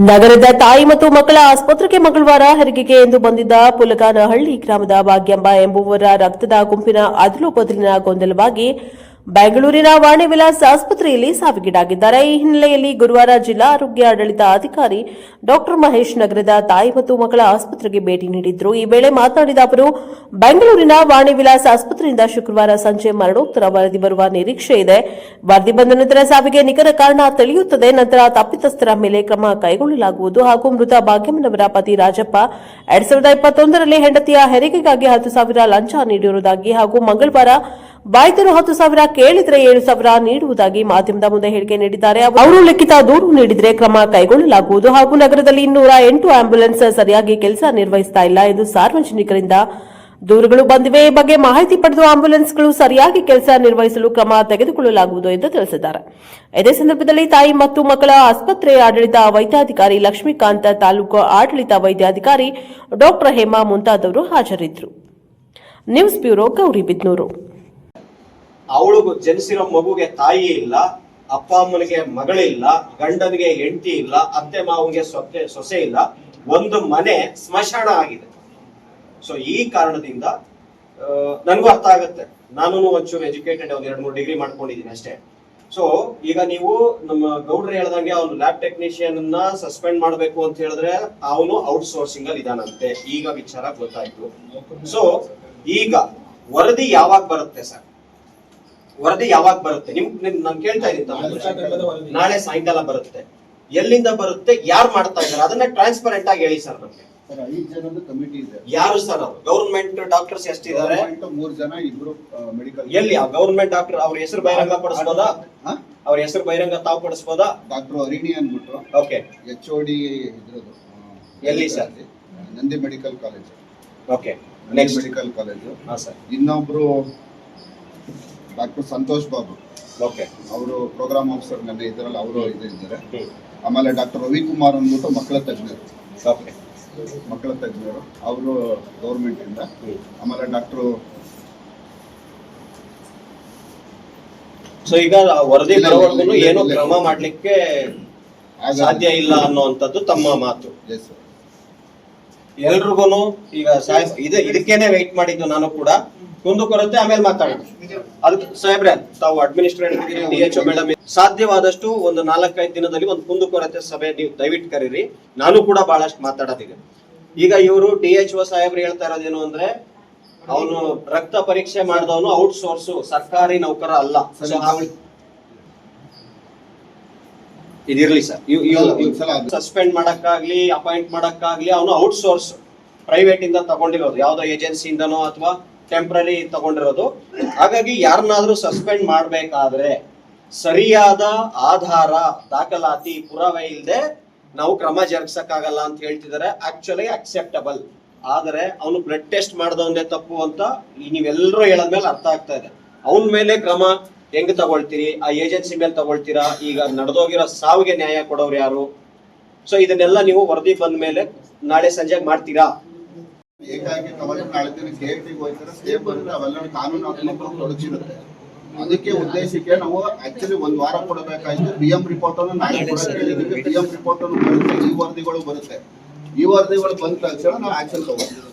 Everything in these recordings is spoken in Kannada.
ನಗರದ ತಾಯಿ ಮತ್ತು ಮಕ್ಕಳ ಆಸ್ಪತ್ರೆಗೆ ಮಂಗಳವಾರ ಹೆರಿಗೆಗೆ ಎಂದು ಬಂದಿದ್ದ ಪುಲಗಾನಹಳ್ಳಿ ಗ್ರಾಮದ ಭಾಗ್ಯಂಬ ಎಂಬುವರ ರಕ್ತದ ಗುಂಪಿನ ಅದಲು ಬದಲಿನ ಗೊಂದಲವಾಗಿ ಬೆಂಗಳೂರಿನ ವಾಣಿ ವಿಲಾಸ್ ಆಸ್ಪತ್ರೆಯಲ್ಲಿ ಸಾವಿಗೀಡಾಗಿದ್ದಾರೆ. ಈ ಹಿನ್ನೆಲೆಯಲ್ಲಿ ಗುರುವಾರ ಜಿಲ್ಲಾ ಆರೋಗ್ಯ ಆಡಳಿತ ಅಧಿಕಾರಿ ಡಾಕ್ಟರ್ ಮಹೇಶ್ ನಗರದ ತಾಯಿ ಮತ್ತು ಮಕ್ಕಳ ಆಸ್ಪತ್ರೆಗೆ ಭೇಟಿ ನೀಡಿದ್ರು. ಈ ವೇಳೆ ಮಾತನಾಡಿದ ಅವರು, ಬೆಂಗಳೂರಿನ ವಾಣಿ ವಿಲಾಸ್ ಆಸ್ಪತ್ರೆಯಿಂದ ಶುಕ್ರವಾರ ಸಂಜೆ ಮರಣೋತ್ತರ ವರದಿ ಬರುವ ನಿರೀಕ್ಷೆ ಇದೆ. ವರದಿ ಬಂದ ನಂತರ ಸಾವಿಗೆ ನಿಖರ ಕಾರಣ ತಿಳಿಯುತ್ತದೆ. ನಂತರ ತಪ್ಪಿತಸ್ಥರ ಮೇಲೆ ಕ್ರಮ ಕೈಗೊಳ್ಳಲಾಗುವುದು ಹಾಗೂ ಮೃತ ಭಾಗ್ಯಮ್ಮನವರ ಪತಿ ರಾಜಪ್ಪ ಎರಡ್ ಸಾವಿರದ ಇಪ್ಪತ್ತೊಂದರಲ್ಲಿ ಹೆಂಡತಿಯ ಹೆರಿಗೆಗಾಗಿ ಹತ್ತು ಸಾವಿರ ಲಂಚ ನೀಡಿರುವುದಾಗಿ ಹಾಗೂ ಮಂಗಳವಾರ ವೈದ್ಯರು ಹತ್ತು ಸಾವಿರ ಕೇಳಿದರೆ ಏಳು ಸಾವಿರ ನೀಡುವುದಾಗಿ ಮಾಧ್ಯಮದ ಮುಂದೆ ಹೇಳಿಕೆ ನೀಡಿದ್ದಾರೆ. ಅವರು ಲಿಖಿತ ದೂರು ನೀಡಿದರೆ ಕ್ರಮ ಕೈಗೊಳ್ಳಲಾಗುವುದು ಹಾಗೂ ನಗರದಲ್ಲಿ ಇನ್ನೂರ ಎಂಟು ಆಂಬ್ಯುಲೆನ್ಸ್ ಸರಿಯಾಗಿ ಕೆಲಸ ನಿರ್ವಹಿಸ್ತಾ ಇಲ್ಲ ಎಂದು ಸಾರ್ವಜನಿಕರಿಂದ ದೂರುಗಳು ಬಂದಿವೆ. ಈ ಬಗ್ಗೆ ಮಾಹಿತಿ ಪಡೆದು ಆಂಬ್ಯುಲೆನ್ಸ್ಗಳು ಸರಿಯಾಗಿ ಕೆಲಸ ನಿರ್ವಹಿಸಲು ಕ್ರಮ ತೆಗೆದುಕೊಳ್ಳಲಾಗುವುದು ಎಂದು ತಿಳಿಸಿದ್ದಾರೆ. ಇದೇ ಸಂದರ್ಭದಲ್ಲಿ ತಾಯಿ ಮತ್ತು ಮಕ್ಕಳ ಆಸ್ಪತ್ರೆ ಆಡಳಿತ ವೈದ್ಯಾಧಿಕಾರಿ ಲಕ್ಷ್ಮೀಕಾಂತ ತಾಲೂಕು ಆಡಳಿತ ವೈದ್ಯಾಧಿಕಾರಿ ಡಾಕ್ಟರ್ ಹೇಮಾ ಮುಂತಾದವರು ಹಾಜರಿದ್ದರು. ನ್ಯೂಸ್ ಬ್ಯೂರೋ ಗೌರಿಬಿದ್ನೂರು ಅವಳು ಜನಿಸಿರೋ ಮಗುಗೆ ತಾಯಿ ಇಲ್ಲ, ಅಪ್ಪ ಅಮ್ಮನಿಗೆ ಮಗಳಿಲ್ಲ ಗಂಡನಿಗೆ ಹೆಂಡತಿ ಇಲ್ಲ, ಅತ್ತೆ ಮಾವನಿಗೆ ಸೊತ್ತೆ, ಸೊಸೆ ಇಲ್ಲ, ಒಂದು ಮನೆ ಸ್ಮಶಾನ ಆಗಿದೆ. ಸೊ ಈ ಕಾರಣದಿಂದ ನನಗೂ ಅರ್ಥ ಆಗುತ್ತೆ. ನಾನು ಒಂಚೂರು ಎಜುಕೇಟೆಡ್ ಒಂದ್ ಎರಡು ಮೂರು ಡಿಗ್ರಿ ಮಾಡ್ಕೊಂಡಿದ್ದೀನಿ ಅಷ್ಟೇ. ಸೊ ಈಗ ನೀವು ನಮ್ಮ ಗೌಡ್ರು ಹೇಳ್ದಂಗೆ ಅವನು ಲ್ಯಾಬ್ ಟೆಕ್ನಿಷಿಯನ್ ಅನ್ನ ಸಸ್ಪೆಂಡ್ ಮಾಡಬೇಕು ಅಂತ ಹೇಳಿದ್ರೆ ಅವನು ಔಟ್ ಸೋರ್ಸಿಂಗ್ ಅಲ್ಲಿ ಇದಾನಂತೆ. ಈಗ ವಿಚಾರ ಗೊತ್ತಾಯ್ತು. ಸೊ ಈಗ ವರದಿ ಯಾವಾಗ ಬರುತ್ತೆ ಸರ್? ವರದಿ ಯಾವಾಗ ಬರುತ್ತೆ? ನಿಮ್ ನಾನು ಕೇಳ್ತಾ ಇದ್ದೀನಿ ನಾಳೆ ಸಾಯಂಕಾಲ ಬರುತ್ತೆ. ಎಲ್ಲಿಂದ ಬರುತ್ತೆ? ಯಾರು ಮಾಡ್ತಾ ಇದ್ದಾರೆ? ಅದನ್ನ ಟ್ರಾನ್ಸ್ಪರೆಂಟ್ ಆಗಿ ಹೇಳಿ ಸರ್ ನಮ್ಗೆ. ಸರ್ ಐದು ಜನದ ಕಮಿಟಿ ಇದೆ. ಯಾರು ಸರ್ ಅವ್ರು ಗೌರ್ಮೆಂಟ್ ಡಾಕ್ಟರ್ಸ್ ಎಷ್ಟಿದ್ದಾರೆ? ಮೂರ್ ಜನ ಇಬ್ರು ಮೆಡಿಕಲ್ ಎಲ್ಲಿ? ಗೌರ್ಮೆಂಟ್ ಡಾಕ್ಟರ್ ಅವ್ರ ಹೆಸರು ಬಹಿರಂಗ ಪಡಿಸ್ಬೋದಾ? ಅವ್ರ ಹೆಸರು ಬಹಿರಂಗ ತಾವು ಪಡಿಸ್ಬೋದಾ? ಡಾಕ್ಟರ್ ಅರಿಣಿ ಅಂದ್ಬಿಟ್ಟು ಓಕೆ. ಎಚ್ ಒ ಡಿ ಇದ್ರದ್ದು. ಎಲ್ಲಿ sir? Nandi medical college. Okay next medical college. ಹಾಂ ಸರ್. ಇನ್ನೊಬ್ರು ಡಾಕ್ಟರ್ ಸಂತೋಷ್ ಬಾಬು. ಓಕೆ. ಅವರು ಪ್ರೋಗ್ರಾಮ್ ಆಫೀಸರ್ ನನ್ನ ಇದರಲ್ಲಿ ಅವರು ಇದು ಇದ್ದಾರೆ ಆಮೇಲೆ ಡಾಕ್ಟರ್ ರವಿಕುಮಾರ್ ಅಂದ್ಬಿಟ್ಟು ಮಕ್ಕಳ ತಜ್ಞರು. ಓಕೆ. ಮಕ್ಕಳ ತಜ್ಞರು. ಅವರು ಗೌರ್ಮೆಂಟ್ ಇಂದ. ಹ್ಮ್. ಆಮೇಲೆ ಡಾಕ್ಟರ್ ಸೊ ಈಗ ವರದಿ ಬರೋವರೆಗೂ ಏನು ಕ್ರಮ ಮಾಡ್ಲಿಕ್ಕೆ ಸಾಧ್ಯ ಇಲ್ಲ ಅನ್ನುವಂಥದ್ದು ತಮ್ಮ ಮಾತು. ಎಸ್ ಸರ್ ಎಲ್ರಿಗೂನು ಈಗ ಇದೆ ಇದಕ್ಕೇನೆ ವೆಯ್ಟ್ ಮಾಡಿದ್ದು ನಾನು ಕೂಡ. ಕುಂದುಕೊರತೆ ಆಮೇಲೆ ಮಾತಾಡೋದು ಅದಕ್ಕೆ ಸಾಹೇಬ್ರೆ ತಾವು ಎಚ್ ಮೇಡಮ್ ಸಾಧ್ಯವಾದಷ್ಟು ಒಂದು ನಾಲ್ಕೈದು ದಿನದಲ್ಲಿ ಒಂದು ಕುಂದುಕೊರತೆ ಸಭೆ ನೀವು ದಯವಿಟ್ಟು ಕರೀರಿ. ನಾನು ಕೂಡ ಬಹಳಷ್ಟು ಮಾತಾಡೋದಿದೆ. ಈಗ ಇವರು ಡಿ ಎಚ್ ಒ ಸಾಹೇಬ್ರು ಹೇಳ್ತಾ ಇರೋದೇನು ಅಂದ್ರೆ ಅವನು ರಕ್ತ ಪರೀಕ್ಷೆ ಮಾಡಿದವನು ಔಟ್ ಸೋರ್ಸು ಸರ್ಕಾರಿ ನೌಕರ ಅಲ್ಲ. ಇದಿರ್ಲಿ ಸರ್. ಸಸ್ಪೆಂಡ್ ಮಾಡಕ್ಕಾಗ್ಲಿ ಅಪಾಯಿಂಟ್ ಮಾಡಕ್ಕಾಗ್ಲಿ ಅವನು ಔಟ್ ಸೋರ್ಸ್ ಪ್ರೈವೇಟ್ ಇಂದ ತಗೊಂಡಿರೋದು. ಯಾವ್ದೋ ಏಜೆನ್ಸಿಯಿಂದನೋ ಅಥವಾ ಟೆಂಪ್ರರಿ ತಗೊಂಡಿರೋದು. ಹಾಗಾಗಿ ಯಾರನ್ನಾದ್ರೂ ಸಸ್ಪೆಂಡ್ ಮಾಡ್ಬೇಕಾದ್ರೆ ಸರಿಯಾದ ಆಧಾರ ದಾಖಲಾತಿ ಪುರಾವೆ ಇಲ್ಲದೆ ನಾವು ಕ್ರಮ ಜರುಗಿಸಕ್ಕಾಗಲ್ಲ ಅಂತ ಹೇಳ್ತಿದ್ದಾರೆ. ಆಕ್ಚುಲಿ ಅಕ್ಸೆಪ್ಟಬಲ್ ಆದರೆ ಅವನು ಬ್ಲಡ್ ಟೆಸ್ಟ್ ಮಾಡ್ದವನ್ನೇ ತಪ್ಪು ಅಂತ ನೀವೆಲ್ಲರೂ ಹೇಳದ್ಮೇಲೆ ಅರ್ಥ ಆಗ್ತಾ ಇದೆ. ಅವನ ಮೇಲೆ ಕ್ರಮ ಹೆಂಗ್ ತಗೊಳ್ತೀರಿ? ಆ ಏಜೆನ್ಸಿ ಮೇಲೆ ತಗೊಳ್ತೀರಾ? ಈಗ ನಡೆದೋಗಿರೋ ಸಾವಿಗೆ ನ್ಯಾಯ ಕೊಡೋರು ಯಾರು? ಸೊ ಇದನ್ನೆಲ್ಲ ನೀವು ವರದಿ ಬಂದ ಮೇಲೆ ನಾಳೆ ಸಂಜೆ ಮಾಡ್ತೀರಾ? ಏಕಾಏಕಿ ತಗೊಂಡು ನಾಳೆ ಹೋಗ್ತಾರೆ. ಬರುತ್ತೆ ಅವೆಲ್ಲ ತೊಡಗಿರುತ್ತೆ ಅದಕ್ಕೆ ಉದ್ದೇಶಕ್ಕೆ ನಾವು ಆಕ್ಚುಲಿ ಒಂದ್ ವಾರ ಕೊಡಬೇಕಾಯ್ತು. ಬಿ ಎಂ ರಿಪೋರ್ಟ್ ಅನ್ನು ನಾಳೆ ಹೇಳಿದ್ವಿ ಬಿ ಎಂ ರಿಪೋರ್ಟ್ ಅನ್ನು ಬರುತ್ತೆ. ಈ ವರದಿಗಳು ಬರುತ್ತೆ. ಈ ವರದಿಗಳು ಬಂದ ತಕ್ಷಣ ನಾವು ಆಕ್ಷನ್ ತಗೋತೀವಿ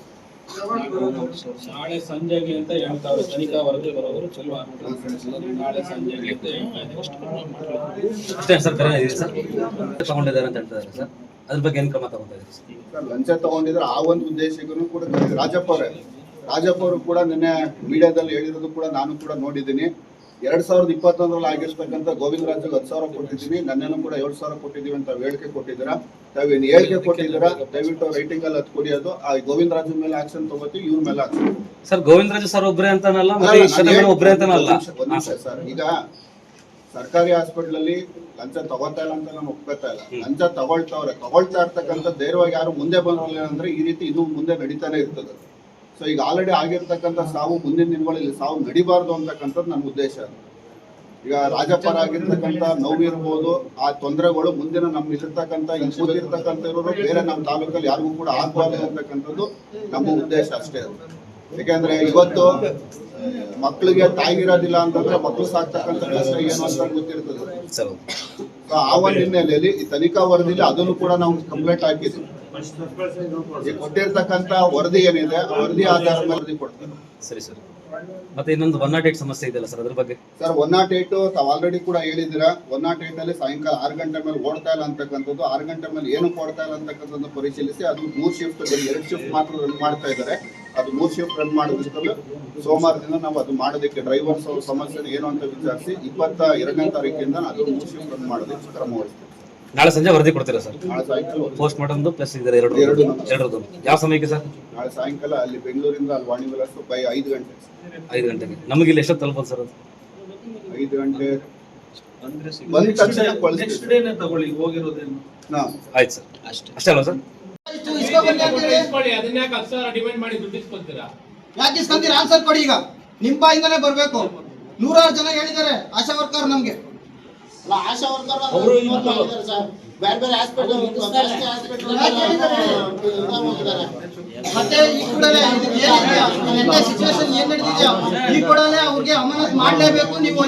ನಾಳೆ ಸಂಜೆಗೆ ಅಂತ ಹೇಳ್ತಾರೆ. ತನಿಖಾ ವರದಿ ಬರೋರು ಚಲೋ ಆಗ್ಬಿಟ್ರೆ. ನಾಳೆ ಸಂಜೆಗೆ ಅಂತ. ಅಷ್ಟೇ ಸರ್ ಕರೆ ಸರ್. ತಗೊಂಡಿದ್ದಾರೆ ಅಂತ ಹೇಳ್ತಾರೆ ಸರ್. ಅದ್ರ ಬಗ್ಗೆ ಏನು ಕ್ರಮ ತಗೊಂತಾ ಇದ್ದೀರಿ ಸರ್? ಲಂಚ ತಗೊಂಡಿದ್ರೆ ಆ ಒಂದು ಉದ್ದೇಶಕ್ಕೂ ಕೂಡ. ರಾಜಪ್ಪ ಅವರೇ ರಾಜಪ್ಪ ಅವರು ಕೂಡ ನಿನ್ನೆ ಮೀಡಿಯಾದಲ್ಲಿ ಹೇಳಿರೋದು ಕೂಡ ನಾನು ಕೂಡ ನೋಡಿದ್ದೀನಿ. ಎರಡ್ ಸಾವಿರದ ಇಪ್ಪತ್ತೊಂದರಲ್ಲಿ ಆಗಿರ್ತಕ್ಕಂಥ ಗೋವಿಂದ ರಾಜ್ಗೆ ಹತ್ತು ಸಾವಿರ ಕೊಟ್ಟಿದ್ದೀವಿ. ನನ್ನೇನು ಕೂಡ ಏಳು ಸಾವಿರ ಕೊಟ್ಟಿದ್ದೀವಿ ಅಂತ ಹೇಳಿಕೆ ಕೊಟ್ಟಿದ್ದೀರಾ? ತಾವೇನು ಹೇಳಿಕೆ ಕೊಟ್ಟಿದ್ದೀರಾ? ದಯವಿಟ್ಟು ರೈಟಿಂಗ್ ಅಲ್ಲಿ ಅದು ಕೊಡಿಯೋದು ಆ ಗೋವಿಂದ ರಾಜು ಮೇಲೆ ಆಕ್ಷನ್ ತಗೋತೀವಿ ಇವ್ರ ಮೇಲೆ ಆಕ್ಷನ್ ಸರ್ ಗೋವಿಂದರಾಜ್ ಸರ್ ಒಬ್ಬರೇ ಅಂತಾನಲ್ಲ ಒಬ್ಬರೇ ಅಂತಾನಲ್ಲ? ಸರ್. ಈಗ ಸರ್ಕಾರಿ ಹಾಸ್ಪಿಟಲ್ ಅಲ್ಲಿ ಲಂಚ ತಗೋತಾ ಇಲ್ಲ ಅಂತ ನಾನು ಒಪ್ಕೋತಾ ಇಲ್ಲ. ಲಂಚ ತಗೊಳ್ತಾವ್ರೆ ತಗೊಳ್ತಾ ಇರ್ತಕ್ಕಂಥ ಧೈರ್ಯವಾಗಿ ಯಾರು ಮುಂದೆ ಬಂದ್ರೆ ಅಂದ್ರೆ ಈ ರೀತಿ ಇದು ಮುಂದೆ ನಡೀತಾನೆ ಇರ್ತದೆ. ಸೊ ಈಗ ಆಲ್ರೆಡಿ ಆಗಿರ್ತಕ್ಕಂಥ ಸಾವು ಮುಂದಿನ ದಿನಗಳಲ್ಲಿ ಸಾವು ನಡಿಬಾರ್ದು ಅಂತಕ್ಕಂಥದ್ದು ನನ್ನ ಉದ್ದೇಶ. ಈಗ ರಾಜಪರ ಆಗಿರ್ತಕ್ಕಂಥ ನೋವು ಇರ್ಬೋದು, ಆ ತೊಂದರೆಗಳು ಮುಂದಿನ ನಮ್ಮ ಇಲ್ಲಿರ್ತಕ್ಕಂಥ ಇಲ್ಲಿ ಕೂತಿರ್ತಕ್ಕಂಥ ಇರೋರು ಬೇರೆ ನಮ್ಮ ತಾಲೂಕಲ್ಲಿ ಯಾರಿಗೂ ಕೂಡ ಆಗ್ಬಾರ್ದು ಅಂತಕ್ಕಂಥದ್ದು ನಮ್ಮ ಉದ್ದೇಶ ಅಷ್ಟೇ. ಅದು. ಯಾಕೆಂದ್ರೆ ಇವತ್ತು, ಮಕ್ಕಳಿಗೆ ತಾಯಿಗಿರೋದಿಲ್ಲ ಅಂತಂದ್ರೆ ಮಕ್ಕಳು ಸಾಕ್ತಕ್ಕಂಥ ಕಷ್ಟ ಏನು ಅಂತ ಗೊತ್ತಿರ್ತದೆ. ಆ ಒಂದು ಹಿನ್ನೆಲೆಯಲ್ಲಿ ಈ ತನಿಖಾ ವರದಿಲಿ ಅದನ್ನು ಕೂಡ ನಾವು ಕಂಪ್ಲೇಂಟ್ ಹಾಕಿದ್ವಿ. ಈ ಕೊಟ್ಟಿರ್ತಕ್ಕಂತ ವರದಿ ಏನಿದೆ ಆ ವರದಿ ಆಧಾರದ ಮೇಲೆ ವರದಿ ಕೊಡ್ತಾರೆ ಸರಿ ಸರ್. ಮತ್ತೆ ಇನ್ನೊಂದು ಒನ್ ನಾಟ್ ಏಟ್ ಸಮಸ್ಯೆ ಇದೆಯಲ್ಲ ಸರ್ ಅದ್ರ ಬಗ್ಗೆ? ಸರ್ ಒನ್ ನಾಟ್ ಏಟ್ ತಾವು ಆಲ್ರೆಡಿ ಕೂಡ ಹೇಳಿದಿರಾ ಒನ್ ನಾಟ್ ಏಟ್ ಅಲ್ಲಿ ಸಾಯಂಕಾಲ ಆರು ಗಂಟೆ ಮೇಲೆ ಓಡ್ತಾ ಇಲ್ಲ ಅಂತಕ್ಕಂಥದ್ದು ಆರು ಗಂಟೆ ಮೇಲೆ ಏನು ಕೊಡ್ತಾ ಇಲ್ಲ ಅಂತಕ್ಕಂಥದ್ದು ಪರಿಶೀಲಿಸಿ ಅದು ಮೂರು ಶಿಫ್ಟ್ ಎರಡು ಶಿಫ್ಟ್ ಮಾತ್ರ ರನ್ ಮಾಡ್ತಾ ಇದ್ದಾರೆ. ಅದು ಮೂರ್ ಶಿಫ್ಟ್ ರನ್ ಮಾಡೋದಕ್ಕಲ್ಲ ಸೋಮವಾರದಿಂದ ನಾವು ಅದು ಮಾಡೋದಕ್ಕೆ ಡ್ರೈವರ್ಸ್ ಅವ್ರ ಸಮಸ್ಯೆ ಏನು ಅಂತ ವಿಚಾರಿಸಿ ಇಪ್ಪತ್ತ ಎರಡನೇ ತಾರೀಕಿಂದ ಅದು ಮೂರ್ ಶಿಫ್ಟ್ ರನ್ ಮಾಡೋದಕ್ಕೆ ಕ್ರಮ ವಹಿಸ್ತೀವಿ ನಾಳೆ ಸಂಜೆ ವರದಿ ಕೊಡ್ತೀರಾ ಸರ್? ನಾಳೆ ಸಾಯಂಕಾಲ ಪೋಸ್ಟ್ ಮಾರ್ಟಮ್ದು ಪ್ಲಸ್ ಇದ್ದಾರೆ ಎರಡು ಎರಡು. ಎರಡರದ್ದು ಯಾವ ಸಮಯಕ್ಕೆ ಸರ್? ನಾಳೆ ಸಾಯಂಕಾಲ ಅಲ್ಲಿ ಬೆಂಗಳೂರಿಂದ ಅಲ್ಲಿ ವಾಣಿ ವಿಲಾಸ ಬೈ ಐದು ಗಂಟೆ. ಐದು ಗಂಟೆಗೆ. ನಮಗೆ ಇಲ್ಲಿ ಎಷ್ಟೊತ್ತು ತಲುಪೋದು ಸರ್ ಅದು? ಐದು ಗಂಟೆ. ಅಂದ್ರೆ ಬಂದ ತಕ್ಷಣ ನೆಕ್ಸ್ಟ್ ಕಳಿಸ್ತೀವಿ ಡೇನೆ ತಗೊಳ್ಳಿ ಹೋಗಿರೋದೇನು? ಹಾ ಆಯ್ತು ಸರ್. ಅಷ್ಟೇ ಅಲ್ವಾ ಸರ್? ಇಸ್ಕೊಳ್ಳಿ ಅದನ್ನ ಯಾಕೆ ಹತ್ತು ಸಾವಿರ ಡಿಮ್ಯಾಂಡ್ ಮಾಡಿ ದುಡ್ಡು ಇಸ್ಕೊಳ್ತೀರಾ? ಯಾಕೆ ಇಸ್ಕೊಂತೀರ ಆನ್ಸರ್ ಕೊಡಿ ಈಗ. ನಿಮ್ ಬಾಯಿಂದಲೇ ಬರ್ಬೇಕು. ನೂರಾರು ಜನ ಹೇಳಿದ್ದಾರೆ ಆಶಾ ವರ್ಕರ್ ನಮ್ಗೆ. ಆಶಾ ವರ್ಕರ್ ಅವರು ಬೇರೆ ಬೇರೆ ಹಾಸ್ಪಿಟಲ್? ಮತ್ತೆ ಈ ಕೂಡಲೇ ಸಿಚುವೇಶನ್ ಏನ್ ನಡೆದಿದೆಯಾ ಈ ಕೂಡಲೇ ಅವ್ರಿಗೆ ಅಮಾನತ್ ಮಾಡಲೇಬೇಕು. ನೀವು